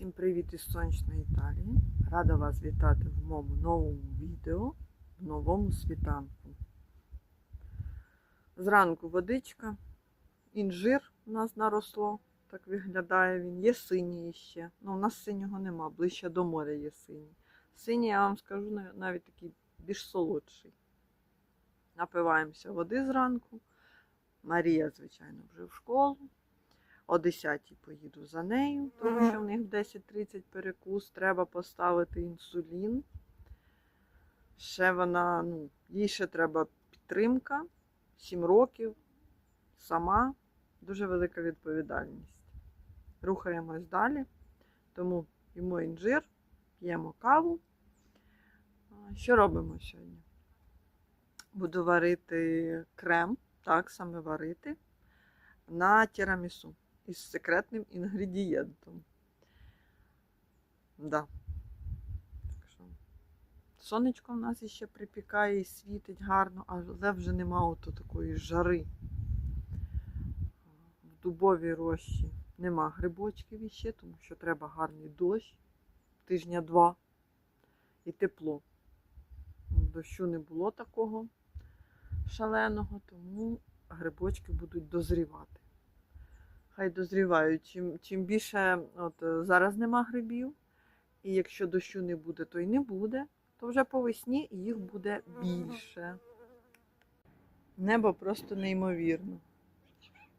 Всім привіт із сонячної Італії. Рада вас вітати в моєму новому відео в новому світанку. Зранку водичка, інжир у нас наросло, так виглядає він. Є синій ще. Ну, у нас синього нема, ближче до моря є синій. Синій, я вам скажу, навіть такий більш солодший. Напиваємося води зранку. Марія, звичайно, вже в школу. О 10 поїду за нею, тому що в них в 10.30 перекус, треба поставити інсулін. Ще вона, ну, їй ще треба підтримка, 7 років, сама, дуже велика відповідальність. Рухаємось далі, тому їмо інжир, п'ємо каву. Що робимо сьогодні? Буду варити крем, так саме варити, на тірамісу із секретним інгредієнтом. Да. Сонечко в нас іще припікає і світить гарно, але вже нема ото такої жари. В дубовій рощі нема грибочків іще, тому що треба гарний дощ, тижня два і тепло. Дощу не було такого шаленого, тому грибочки будуть дозрівати. Хай дозрівають. Чим, чим більше от, е, зараз нема грибів, і якщо дощу не буде, то й не буде, то вже по весні їх буде більше. Небо просто неймовірно.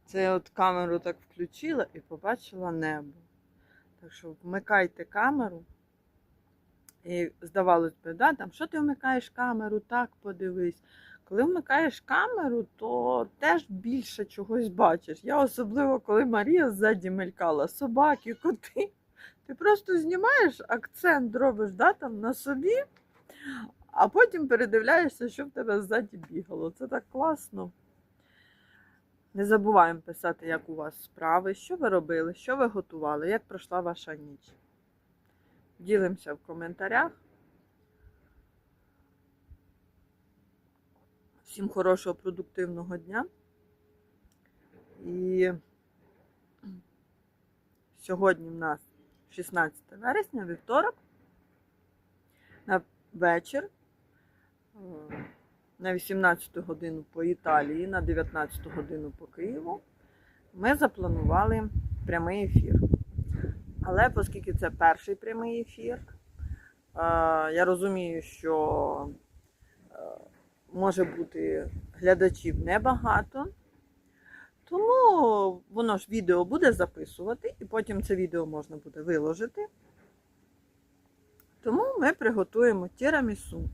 Це я от камеру так включила і побачила небо. Так що вмикайте камеру. І здавалось би, да, там, що ти вмикаєш камеру, так подивись. Коли вмикаєш камеру, то теж більше чогось бачиш. Я особливо, коли Марія ззаді мелькала, собаки, коти. Ти просто знімаєш акцент, робиш да, там, на собі, а потім передивляєшся, що в тебе ззаді бігало. Це так класно. Не забуваємо писати, як у вас справи, що ви робили, що ви готували, як пройшла ваша ніч. Ділимося в коментарях. Всім хорошого продуктивного дня. І сьогодні в нас 16 вересня, вівторок, на вечір, е, на 18 годину по Італії, на 19 годину по Києву, ми запланували прямий ефір. Але оскільки це перший прямий ефір, е, я розумію, що е, може бути глядачів небагато. Тому воно ж відео буде записувати, і потім це відео можна буде виложити. Тому ми приготуємо тірамісу.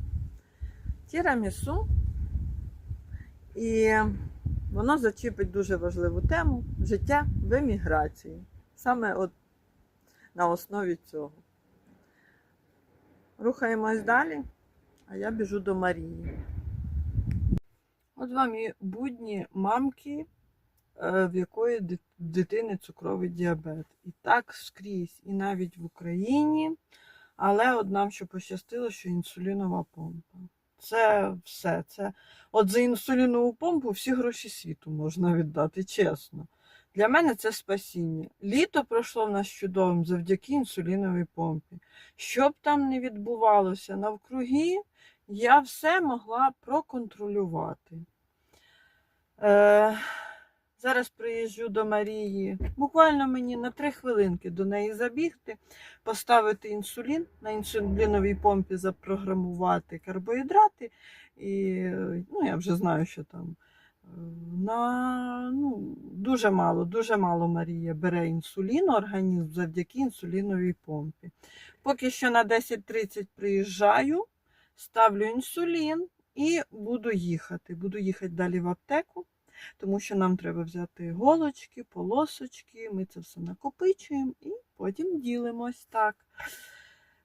Тірамісу, і воно зачіпить дуже важливу тему життя в еміграції. Саме от на основі цього. Рухаємось далі, а я біжу до Марії. От вам і будні мамки, е, в якої дитини цукровий діабет. І так скрізь, і навіть в Україні. Але от нам що пощастило, що інсулінова помпа. Це все. Це... От за інсулінову помпу всі гроші світу можна віддати, чесно. Для мене це спасіння. Літо пройшло в нас чудовим завдяки інсуліновій помпі. Що б там не відбувалося навкруги, я все могла проконтролювати. Е, зараз приїжджу до Марії. Буквально мені на три хвилинки до неї забігти, поставити інсулін, на інсуліновій помпі запрограмувати карбоїдрати. І ну, я вже знаю, що там. е, На ну, дуже мало, дуже мало Марія бере інсуліну, організм завдяки інсуліновій помпі. Поки що на 10.30 приїжджаю, ставлю інсулін і буду їхати. Буду їхати далі в аптеку, тому що нам треба взяти голочки, полосочки, ми це все накопичуємо і потім ділимось так.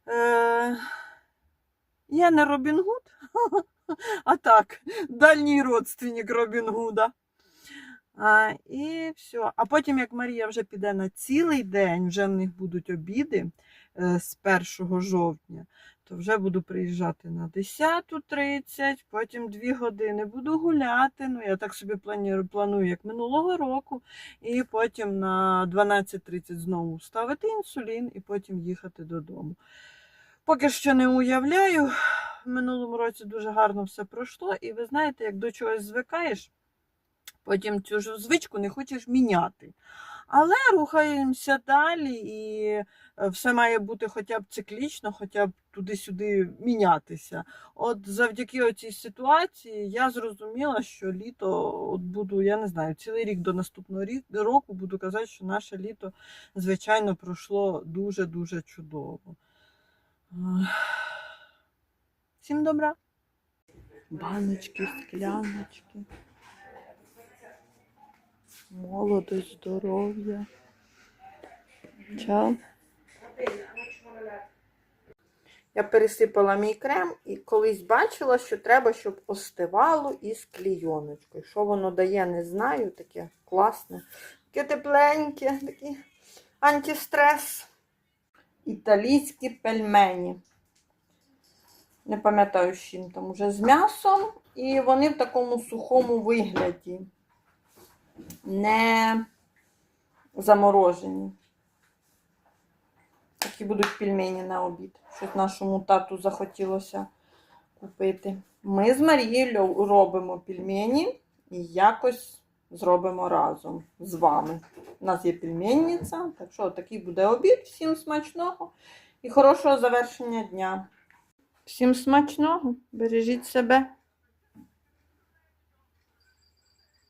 Е, я не Робін Гуд, а так, дальній родственник Робін Гуда. А, і все. А потім, як Марія вже піде на цілий день, вже в них будуть обіди з 1 жовтня, то вже буду приїжджати на 10.30, потім 2 години буду гуляти. Ну, я так собі планую, планую як минулого року. І потім на 12.30 знову ставити інсулін і потім їхати додому. Поки що не уявляю. В минулому році дуже гарно все пройшло, і ви знаєте, як до чогось звикаєш, потім цю ж звичку не хочеш міняти. Але рухаємося далі, і е, все має бути хоча б циклічно, хоча б туди-сюди мінятися. От завдяки цій ситуації я зрозуміла, що літо от буду, я не знаю, цілий рік до наступного року буду казати, що наше літо, звичайно, пройшло дуже-дуже чудово. Всім добра. Баночки, скляночки. Молодость, здоров'я. Чао. Я пересипала мій крем і колись бачила, що треба, щоб остивало із клійоночкою. Що воно дає, не знаю. Таке класне. Таке тепленьке, такий антистрес. Італійські пельмені. Не пам'ятаю, з чим там уже з м'ясом. І вони в такому сухому вигляді. Не заморожені. Такі будуть пельмені на обід. Щось нашому тату захотілося купити. Ми з Марією робимо пельмені і якось зробимо разом з вами. У нас є пельменниця, так що такий буде обід. Всім смачного і хорошого завершення дня. Всім смачного, бережіть себе.